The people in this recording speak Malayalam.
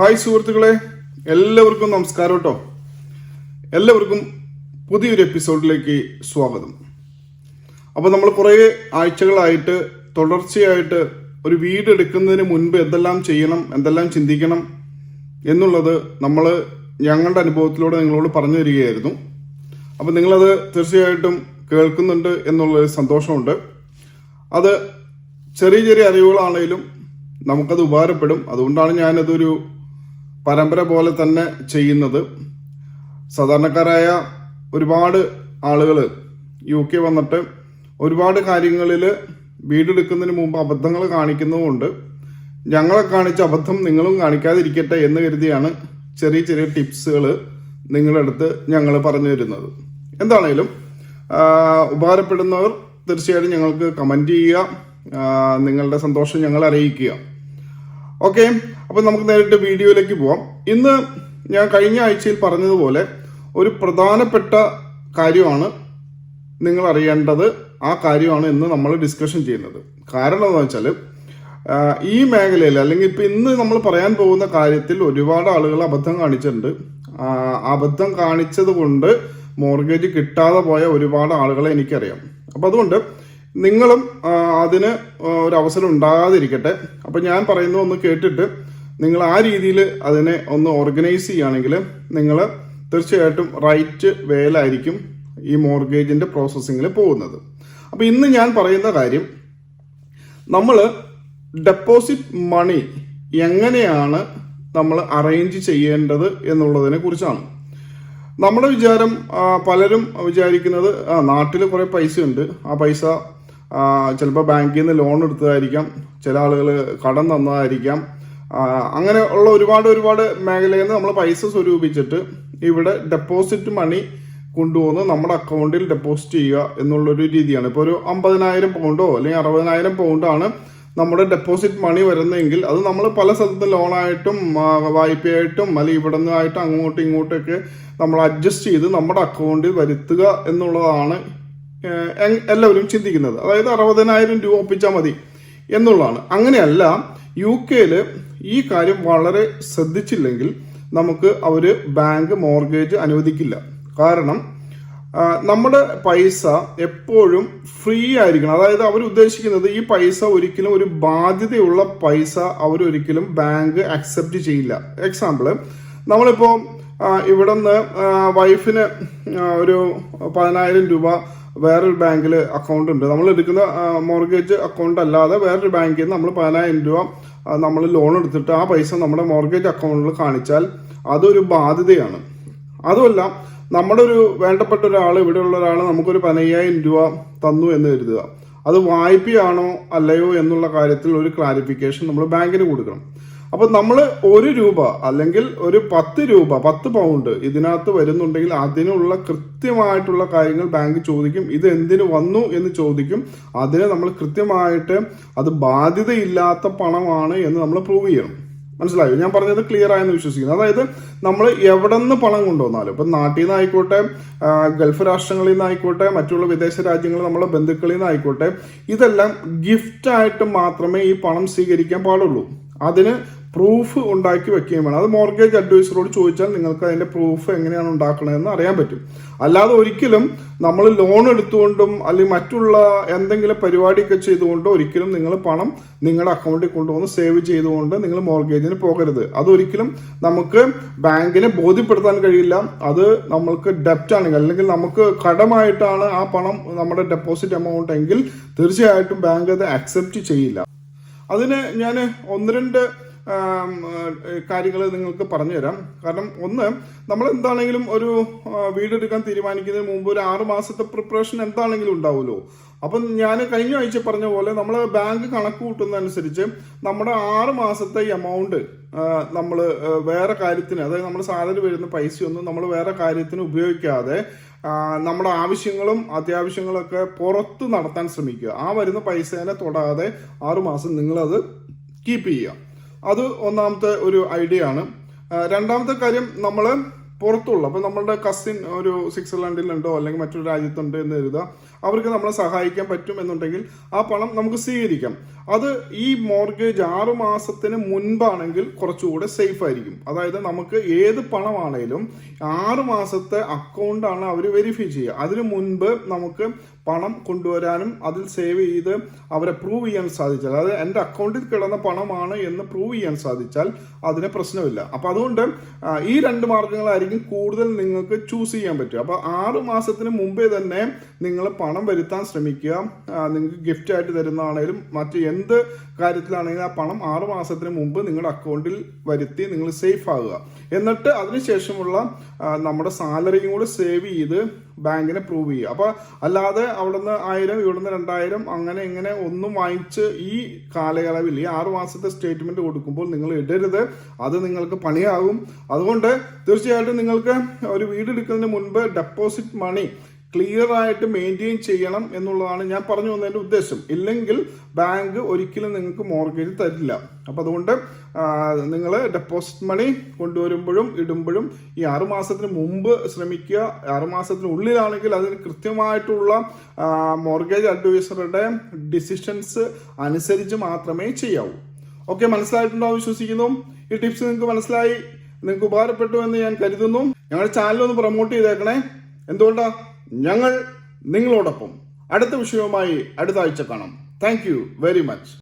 ഹായ് സുഹൃത്തുക്കളെ എല്ലാവർക്കും നമസ്കാരം കേട്ടോ. എല്ലാവർക്കും പുതിയൊരു എപ്പിസോഡിലേക്ക് സ്വാഗതം. അപ്പോൾ നമ്മൾ കുറേ ആഴ്ചകളായിട്ട് തുടർച്ചയായിട്ട് ഒരു വീട് എടുക്കുന്നതിന് മുൻപ് എന്തെല്ലാം ചെയ്യണം എന്തെല്ലാം ചിന്തിക്കണം എന്നുള്ളത് നമ്മൾ ഞങ്ങളുടെ അനുഭവത്തിലൂടെ നിങ്ങളോട് പറഞ്ഞു തരികയായിരുന്നു. അപ്പോൾ നിങ്ങളത് തീർച്ചയായിട്ടും കേൾക്കുന്നുണ്ട് എന്നുള്ളൊരു സന്തോഷമുണ്ട്. അത് ചെറിയ ചെറിയ അറിവുകളാണെങ്കിലും നമുക്കത് ഉപകാരപ്പെടും. അതുകൊണ്ടാണ് ഞാനതൊരു പരമ്പര പോലെ തന്നെ ചെയ്യുന്നത്. സാധാരണക്കാരായ ഒരുപാട് ആളുകൾ യു കെ വന്നിട്ട് ഒരുപാട് കാര്യങ്ങളിൽ വീടെടുക്കുന്നതിന് മുമ്പ് അബദ്ധങ്ങൾ കാണിക്കുന്നതുകൊണ്ട് ഞങ്ങളെ കാണിച്ച അബദ്ധം നിങ്ങളും കാണിക്കാതിരിക്കട്ടെ എന്ന് കരുതിയാണ് ചെറിയ ചെറിയ ടിപ്സുകൾ നിങ്ങളുടെ അടുത്ത് ഞങ്ങൾ പറഞ്ഞു തരുന്നത്. എന്താണേലും ഉപകാരപ്പെടുന്നവർ തീർച്ചയായിട്ടും ഞങ്ങൾക്ക് കമന്റ് ചെയ്യുക. നിങ്ങളുടെ സന്തോഷം ഞങ്ങൾ അറിയിക്കുക. ഓക്കെ അപ്പം നമുക്ക് നേരിട്ട് വീഡിയോയിലേക്ക് പോവാം. ഇന്ന് ഞാൻ കഴിഞ്ഞ ആഴ്ചയിൽ പറഞ്ഞതുപോലെ ഒരു പ്രധാനപ്പെട്ട കാര്യമാണ് നിങ്ങൾ അറിയേണ്ടത്. ആ കാര്യമാണ് ഇന്ന് നമ്മൾ ഡിസ്കഷൻ ചെയ്യുന്നത്. കാരണം എന്താണെന്ന് വെച്ചാൽ ഈ മേഖലയിൽ അല്ലെങ്കിൽ ഇപ്പം ഇന്ന് നമ്മൾ പറയാൻ പോകുന്ന കാര്യത്തിൽ ഒരുപാട് ആളുകൾ അബദ്ധം കാണിച്ചിട്ടുണ്ട്. അബദ്ധം കാണിച്ചത് കൊണ്ട് മോർഗേജ് കിട്ടാതെ പോയ ഒരുപാട് ആളുകളെ എനിക്കറിയാം. അപ്പം അതുകൊണ്ട് നിങ്ങളും അതിന് ഒരു അവസരം ഉണ്ടാകാതിരിക്കട്ടെ. അപ്പം ഞാൻ പറയുന്ന ഒന്ന് കേട്ടിട്ട് നിങ്ങൾ ആ രീതിയിൽ അതിനെ ഒന്ന് ഓർഗനൈസ് ചെയ്യുകയാണെങ്കിൽ നിങ്ങൾ തീർച്ചയായിട്ടും റൈറ്റ് വേലായിരിക്കും ഈ മോർഗേജിന്റെ പ്രോസസ്സിങ്ങിൽ പോകുന്നത്. അപ്പം ഇന്ന് ഞാൻ പറയുന്ന കാര്യം നമ്മൾ ഡെപ്പോസിറ്റ് മണി എങ്ങനെയാണ് നമ്മൾ അറേഞ്ച് ചെയ്യേണ്ടത് എന്നുള്ളതിനെ കുറിച്ചാണ്. നമ്മുടെ വിചാരം പലരും വിചാരിക്കുന്നത് ആ നാട്ടിൽ കുറേ പൈസ ഉണ്ട് ആ പൈസ ചിലപ്പോൾ ബാങ്കിൽ നിന്ന് ലോൺ എടുത്തതായിരിക്കാം ചില ആളുകൾ കടം തന്നതായിരിക്കാം. അങ്ങനെ ഉള്ള ഒരുപാട് ഒരുപാട് മേഖലയിൽ നിന്ന് നമ്മൾ പൈസ സ്വരൂപിച്ചിട്ട് ഇവിടെ ഡെപ്പോസിറ്റ് മണി കൊണ്ടുവന്ന് നമ്മുടെ അക്കൗണ്ടിൽ ഡെപ്പോസിറ്റ് ചെയ്യുക എന്നുള്ളൊരു രീതിയാണ്. ഇപ്പോൾ ഒരു അമ്പതിനായിരം പൗണ്ടോ അല്ലെങ്കിൽ അറുപതിനായിരം പൗണ്ടാണ് നമ്മുടെ ഡെപ്പോസിറ്റ് മണി വരുന്നതെങ്കിൽ അത് നമ്മൾ പല സ്ഥലത്ത് ലോണായിട്ടും വായ്പയായിട്ടും അല്ലെങ്കിൽ ഇവിടെ നിന്നായിട്ടും അങ്ങോട്ടും ഇങ്ങോട്ടൊക്കെ നമ്മൾ അഡ്ജസ്റ്റ് ചെയ്ത് നമ്മുടെ അക്കൗണ്ടിൽ വരുത്തുക എന്നുള്ളതാണ് എല്ലാവരും ചിന്തിക്കുന്നത്. അതായത് അറുപതിനായിരം രൂപ ഒപ്പിച്ചാൽ മതി എന്നുള്ളതാണ്. അങ്ങനെയല്ല യു കെയിൽ ഈ കാര്യം വളരെ ശ്രദ്ധിച്ചില്ലെങ്കിൽ നമുക്ക് അവർ ബാങ്ക് മോർഗേജ് അനുവദിക്കില്ല. കാരണം നമ്മുടെ പൈസ എപ്പോഴും ഫ്രീ ആയിരിക്കണം. അതായത് അവർ ഉദ്ദേശിക്കുന്നത് ഈ പൈസ ഒരിക്കലും ഒരു ബാധ്യതയുള്ള പൈസ അവരൊരിക്കലും ബാങ്ക് അക്സെപ്റ്റ് ചെയ്യില്ല. എക്സാമ്പിൾ നമ്മളിപ്പോൾ ഇവിടെ നിന്ന് വൈഫിന് ഒരു പതിനായിരം രൂപ വേറൊരു ബാങ്കിൽ അക്കൗണ്ട് ഉണ്ട്. നമ്മൾ എടുക്കുന്ന മോർഗേജ് അക്കൗണ്ട് അല്ലാതെ വേറൊരു ബാങ്കിൽ നിന്ന് നമ്മൾ പതിനായിരം രൂപ നമ്മൾ ലോൺ എടുത്തിട്ട് ആ പൈസ നമ്മുടെ മോർഗേജ് അക്കൗണ്ടിൽ കാണിച്ചാൽ അതൊരു ബാധ്യതയാണ്. അതുമല്ല നമ്മുടെ ഒരു വേണ്ടപ്പെട്ട ഒരാൾ ഇവിടെയുള്ള ഒരാൾ നമുക്കൊരു പതിനയ്യായിരം രൂപ തന്നു എന്ന് കരുതുക. അത് വായ്പയാണോ അല്ലയോ എന്നുള്ള കാര്യത്തിൽ ഒരു ക്ലാരിഫിക്കേഷൻ നമ്മൾ ബാങ്കിന് കൊടുക്കണം. അപ്പൊ നമ്മൾ ഒരു രൂപ അല്ലെങ്കിൽ ഒരു പത്ത് രൂപ പത്ത് പൗണ്ട് ഇതിനകത്ത് വരുന്നുണ്ടെങ്കിൽ അതിനുള്ള കൃത്യമായിട്ടുള്ള കാര്യങ്ങൾ ബാങ്ക് ചോദിക്കും. ഇത് എന്തിനു വന്നു എന്ന് ചോദിക്കും. അതിന് നമ്മൾ കൃത്യമായിട്ട് അത് ബാധ്യതയില്ലാത്ത പണമാണ് എന്ന് നമ്മൾ പ്രൂവ് ചെയ്യണം. മനസ്സിലായോ? ഞാൻ പറഞ്ഞത് ക്ലിയർ ആയെന്ന് വിശ്വസിക്കുന്നു. അതായത് നമ്മൾ എവിടെ നിന്ന് പണം കൊണ്ടുവന്നാലും ഇപ്പം നാട്ടിൽ നിന്ന് ആയിക്കോട്ടെ ഗൾഫ് രാഷ്ട്രങ്ങളിൽ നിന്ന് ആയിക്കോട്ടെ മറ്റുള്ള വിദേശ രാജ്യങ്ങൾ നമ്മളെ ബന്ധുക്കളിൽ നിന്ന് ആയിക്കോട്ടെ ഇതെല്ലാം ഗിഫ്റ്റ് ആയിട്ട് മാത്രമേ ഈ പണം സ്വീകരിക്കാൻ പാടുള്ളൂ. അതിന് പ്രൂഫ് ഉണ്ടാക്കി വെക്കുകയും വേണം. അത് മോർഗേജ് അഡ്വൈസറോട് ചോദിച്ചാൽ നിങ്ങൾക്ക് അതിന്റെ പ്രൂഫ് എങ്ങനെയാണ് ഉണ്ടാക്കണതെന്ന് അറിയാൻ പറ്റും. അല്ലാതെ ഒരിക്കലും നമ്മൾ ലോൺ എടുത്തുകൊണ്ടും അല്ലെങ്കിൽ മറ്റുള്ള എന്തെങ്കിലും പരിപാടിയൊക്കെ ചെയ്തുകൊണ്ടോ ഒരിക്കലും നിങ്ങൾ പണം നിങ്ങളുടെ അക്കൗണ്ടിൽ കൊണ്ടുവന്ന് സേവ് ചെയ്തുകൊണ്ട് നിങ്ങൾ മോർഗേജിന് പോകരുത്. അതൊരിക്കലും നമുക്ക് ബാങ്കിനെ ബോധ്യപ്പെടുത്താൻ കഴിയില്ല. അത് നമ്മൾക്ക് ഡെപ്റ്റ് ആണെങ്കിൽ അല്ലെങ്കിൽ നമുക്ക് കടമായിട്ടാണ് ആ പണം നമ്മുടെ ഡെപ്പോസിറ്റ് എമൗണ്ട് എങ്കിൽ തീർച്ചയായിട്ടും ബാങ്ക് അത് അക്സെപ്റ്റ് ചെയ്യില്ല. അതിന് ഞാൻ ഒന്ന് രണ്ട് കാര്യങ്ങൾ നിങ്ങൾക്ക് പറഞ്ഞുതരാം. കാരണം ഒന്ന് നമ്മൾ എന്താണെങ്കിലും ഒരു വീടെടുക്കാൻ തീരുമാനിക്കുന്നതിന് മുമ്പ് ഒരു ആറ് മാസത്തെ പ്രിപ്പറേഷൻ എന്താണെങ്കിലും ഉണ്ടാവുമല്ലോ. അപ്പം ഞാൻ കഴിഞ്ഞ ആഴ്ച പറഞ്ഞ പോലെ നമ്മൾ ബാങ്ക് കണക്ക് കൂട്ടുന്നതനുസരിച്ച് നമ്മുടെ ആറ് മാസത്തെ എമൗണ്ട് നമ്മൾ വേറെ കാര്യത്തിന് അതായത് നമ്മുടെ സാലറി വരുന്ന പൈസയൊന്നും നമ്മൾ വേറെ കാര്യത്തിന് ഉപയോഗിക്കാതെ നമ്മുടെ ആവശ്യങ്ങളും അത്യാവശ്യങ്ങളൊക്കെ പുറത്ത് നടത്താൻ ശ്രമിക്കുക. ആ വരുന്ന പൈസേനെ തൊടാതെ ആറുമാസം നിങ്ങളത് കീപ്പ് ചെയ്യുക. അത് ഒന്നാമത്തെ ഒരു ഐഡിയ ആണ്. രണ്ടാമത്തെ കാര്യം നമ്മൾ പുറത്തുള്ള അപ്പൊ നമ്മളുടെ കസിൻ ഒരു സ്വിറ്റ്സർലൻഡിലുണ്ടോ അല്ലെങ്കിൽ മറ്റൊരു രാജ്യത്തുണ്ട് എന്ന് കരുതുക അവർക്ക് നമ്മളെ സഹായിക്കാൻ പറ്റും എന്നുണ്ടെങ്കിൽ ആ പണം നമുക്ക് സ്വീകരിക്കാം. അത് ഈ മോർഗേജ് ആറു മാസത്തിന് മുൻപാണെങ്കിൽ കുറച്ചുകൂടെ സേഫ് ആയിരിക്കും. അതായത് നമുക്ക് ഏത് പണമാണേലും ആറു മാസത്തെ അക്കൗണ്ടാണ് അവർ വെരിഫൈ ചെയ്യുക. അതിനു മുൻപ് നമുക്ക് പണം കൊണ്ടുവരാനും അതിൽ സേവ് ചെയ്ത് അവരെ പ്രൂവ് ചെയ്യാൻ സാധിച്ചാൽ അതായത് എന്റെ അക്കൗണ്ടിൽ കിടന്ന പണമാണ് എന്ന് പ്രൂവ് ചെയ്യാൻ സാധിച്ചാൽ അതിന് പ്രശ്നമില്ല. അപ്പൊ അതുകൊണ്ട് ഈ രണ്ട് മാർഗങ്ങളായിരിക്കും കൂടുതൽ നിങ്ങൾക്ക് ചൂസ് ചെയ്യാൻ പറ്റുക. അപ്പോൾ ആറ് മാസത്തിന് മുമ്പേ തന്നെ നിങ്ങൾ പണം വരുത്താൻ ശ്രമിക്കുക. നിങ്ങൾക്ക് ഗിഫ്റ്റ് ആയിട്ട് തരുന്നതാണേലും മറ്റ് എന്ത് കാര്യത്തിലാണെങ്കിലും ആ പണം ആറ് മാസത്തിന് മുമ്പ് നിങ്ങളുടെ അക്കൗണ്ടിൽ വരുത്തി നിങ്ങൾ സേഫ് ആകുക. എന്നിട്ട് അതിനുശേഷമുള്ള നമ്മുടെ സാലറിയും കൂടെ സേവ് ചെയ്ത് ബാങ്കിനെ പ്രൂവ് ചെയ്യുക. അപ്പോൾ അല്ലാതെ അവിടുന്ന് ആയിരം ഇവിടുന്ന് രണ്ടായിരം അങ്ങനെ ഇങ്ങനെ ഒന്നും വാങ്ങിച്ച് ഈ കാലയളവിൽ ഈ ആറു മാസത്തെ സ്റ്റേറ്റ്മെന്റ് കൊടുക്കുമ്പോൾ നിങ്ങൾ ഇടരുത്. അത് നിങ്ങൾക്ക് പണിയാകും. അതുകൊണ്ട് തീർച്ചയായിട്ടും നിങ്ങൾക്ക് ഒരു വീട് എടുക്കുന്നതിന് മുൻപ് ഡെപ്പോസിറ്റ് മണി ക്ലിയർ ആയിട്ട് മെയിന്റെയിൻ ചെയ്യണം എന്നുള്ളതാണ് ഞാൻ പറഞ്ഞു വന്നതിന്റെ ഉദ്ദേശം. ഇല്ലെങ്കിൽ ബാങ്ക് ഒരിക്കലും നിങ്ങൾക്ക് മോർഗേജ് തരില്ല. അപ്പോൾ അതുകൊണ്ട് നിങ്ങൾ ഡെപ്പോസിറ്റ് മണി കൊണ്ടുവരുമ്പോഴും ഇടുമ്പോഴും ഈ ആറു മാസത്തിന് മുമ്പ് ശ്രമിക്കുക. ആറു മാസത്തിന് ഉള്ളിലാണെങ്കിൽ അതിന് കൃത്യമായിട്ടുള്ള മോർഗേജ് അഡ്വൈസറുടെ ഡിസിഷൻസ് അനുസരിച്ച് മാത്രമേ ചെയ്യാവൂ. ഓക്കെ മനസ്സിലായിട്ടുണ്ടോ വിശ്വസിക്കുന്നു? ഈ ടിപ്സ് നിങ്ങൾക്ക് മനസ്സിലായി? നിങ്ങൾക്ക് ഉപകാരപ്പെട്ടു എന്ന് ഞാൻ കരുതുന്നു. ഞങ്ങളുടെ ചാനൽ ഒന്ന് പ്രൊമോട്ട് ചെയ്തേക്കണേ. എന്തുകൊണ്ടാ? ഞങ്ങൾ നിങ്ങളോടൊപ്പം. അടുത്ത വിഷയവുമായി അടുത്ത ആഴ്ച കാണാം. Thank very much